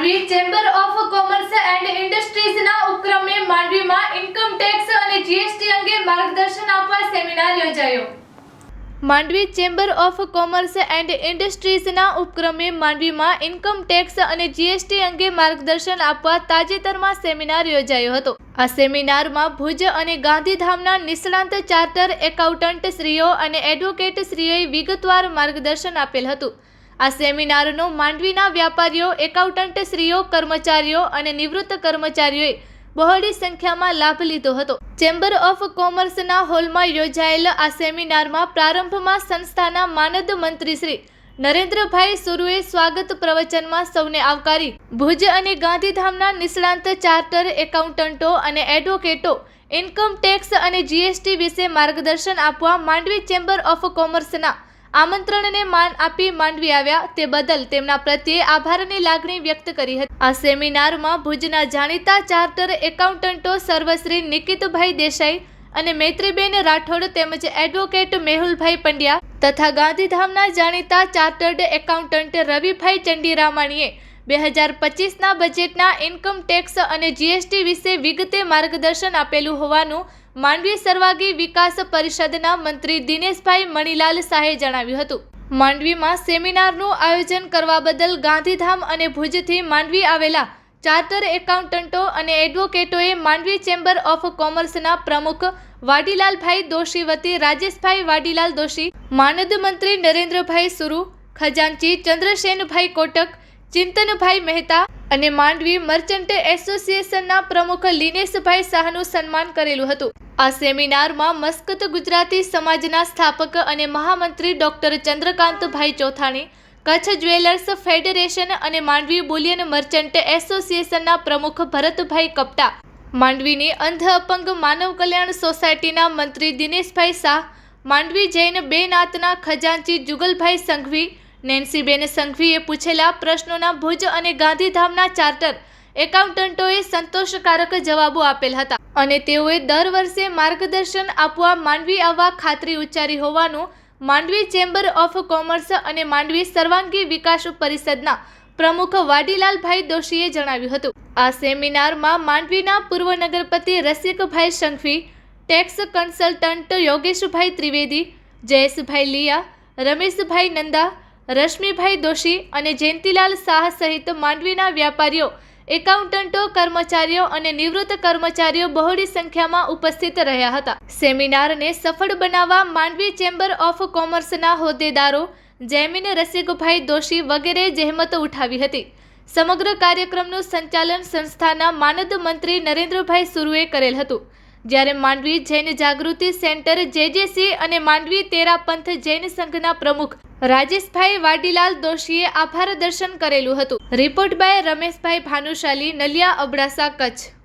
Mandvi chamber of commerce and ઇન્ડસ્ટ્રીઝના ઉપક્રમે માંડવીમાં income tax અને જીએસટી અંગે માર્ગદર્શન આપવા સેમિનાર યોજાયો. Mandvi chamber of commerce and ઇન્ડસ્ટ્રીઝના ઉપક્રમે માંડવીમાં ઇન્કમ ટેક્સ અને જીએસટી અંગે માર્ગદર્શન આપવા તાજેતરમાં સેમિનાર યોજાયો હતો. આ સેમિનારમાં ભુજ અને ગાંધીધામના નિષ્ણાંત ચાર્ટર એકાઉન્ટન્ટ શ્રીઓ અને એડવોકેટ શ્રીઓએ વિગતવાર માર્ગદર્શન આપેલ હતું. આ સેમિનારનો માંડવીના વ્યાપારીઓ એકાઉન્ટન્ટ શ્રીઓ, કર્મચારીઓ અને નિવૃત્ત કર્મચારીઓએ બહોળી સંખ્યામાં લાભ લીધો હતો. ચેમ્બર ઓફ કોમર્સના હોલમાં યોજાયેલ આ સેમિનારમાં પ્રારંભમાં સંસ્થાના માનદ મંત્રી શ્રી નરેન્દ્રભાઈ સુરુએ સ્વાગત પ્રવચનમાં સૌને આવકારી ભુજ અને ગાંધીધામના નિષ્ણાંત ચાર્ટર એકાઉન્ટન્ટો અને એડવોકેટો ઇન્કમ ટેક્સ અને જીએસટી વિશે માર્ગદર્શન આપવા માંડવી ચેમ્બર ઓફ કોમર્સના આમંત્રણને માન આપી માંડવી આવ્યા તે બદલ તેમના પ્રત્યે આભારની લાગણી વ્યક્ત કરી હતી. આ સેમિનારમાં ભુજના જાણીતા ચાર્ટર એકાઉન્ટન્ટો સર્વશ્રી નિકિતભાઈ દેસાઈ અને મૈત્રીબેન રાઠોડ તેમજ એડવોકેટ મેહુલભાઈ પંડ્યા તથા ગાંધીધામના જાણીતા ચાર્ટર્ડ એકાઉન્ટન્ટ રવિભાઈ ચંડીરામાણીએ બે હજાર પચીસના બજેટના ઇન્કમ ટેક્સ અને જીએસટી વિશે વિગતે માર્ગદર્શન આપેલું હોવાનું માંડવી સર્વાગી વિકાસ પરિષદના મંત્રી દિનેશભાઈ મણીલાલ શાહે જણાવ્યું હતું. માંડવીમાં સેમિનારનું આયોજન કરવા બદલ ગાંધીધામ અને ભુજથી માંડવી આવેલા ચાર્ટર એકાઉન્ટન્ટો અને એડવોકેટોએ માંડવી ચેમ્બર ઓફ કોમર્સના પ્રમુખ વાડીલાલભાઈ દોશી વતી રાજેશભાઈ વાડીલાલ દોશી, માનદ મંત્રી નરેન્દ્રભાઈ સુરુ, ખજાનચી ચંદ્રસેનભાઈ કોટક, ચિંતનભાઈ મહેતા અને માંડવી મર્ચન્ટ એસોસિએશનના પ્રમુખ લિનેશભાઈ શાહનું સન્માન કરેલું હતું. આ સેમિનારમાં મસ્કત ગુજરાતી સમાજના સ્થાપક અને મહામંત્રી doctor Chandrakantbhai Chothani, Kutch jewellers federation અને માંડવી બુલિયન મર્ચન્ટ એસોસિએશનના પ્રમુખ ભરતભાઈ કપટા, માંડવીની અંધ અપંગ માનવ કલ્યાણ સોસાયટીના મંત્રી દિનેશભાઈ શાહ, માંડવી જૈન બેનાથના ખજાનચી જુગલભાઈ સંઘવી નેન્સીબેન સંઘવીએ પૂછેલા પ્રશ્નોના ભુજ અને ગાંધીધામના ચાર્ટર એકાઉન્ટન્ટોએ સંતોષકારક જવાબો આપેલ હતા અને તેઓએ દર વર્ષે માર્ગદર્શન આપવા માંડવી આવવા ખાતરી ઉચ્ચારી હોવાનું માંડવી ચેમ્બર ઓફ કોમર્સ અને માંડવી સર્વાંગી વિકાસ પરિષદના પ્રમુખ વાડીલાલભાઈ દોશીએ જણાવ્યું હતું. આ સેમિનારમાં માંડવીના પૂર્વ નગરપતિ રસિકભાઈ સંઘવી, ટેક્સ કન્સલ્ટન્ટ યોગેશભાઈ ત્રિવેદી, જયેશભાઈ લિયા, રમેશભાઈ નંદા રશ્મિભાઈ દોશી અને જયંતિલાલ શાહ સહિત માંડવીના વ્યાપારીઓ, એકાઉન્ટન્ટો, કર્મચારીઓ અને નિવૃત્ત કર્મચારીઓ બહોળી સંખ્યામાં ઉપસ્થિત રહ્યા હતા. સેમિનારને સફળ બનાવવા માંડવી ચેમ્બર ઓફ કોમર્સના હોદ્દેદારો જૈમિન રસિકભાઈ દોશી વગેરે જહેમત ઉઠાવી હતી. સમગ્ર કાર્યક્રમનું સંચાલન સંસ્થાના માનદ મંત્રી નરેન્દ્રભાઈ સુરુએ કરેલ હતું. જ્યારે માંડવી જૈન જાગૃતિ સેન્ટર જેજેસી અને માંડવી તેરા પંથ જૈન સંઘના પ્રમુખ રાજેશભાઈ વાડીલાલ દોશીએ આભાર દર્શન કરેલું હતું. Report by Rameshbhai Bhanushali, Naliya Abdasa, Kutch.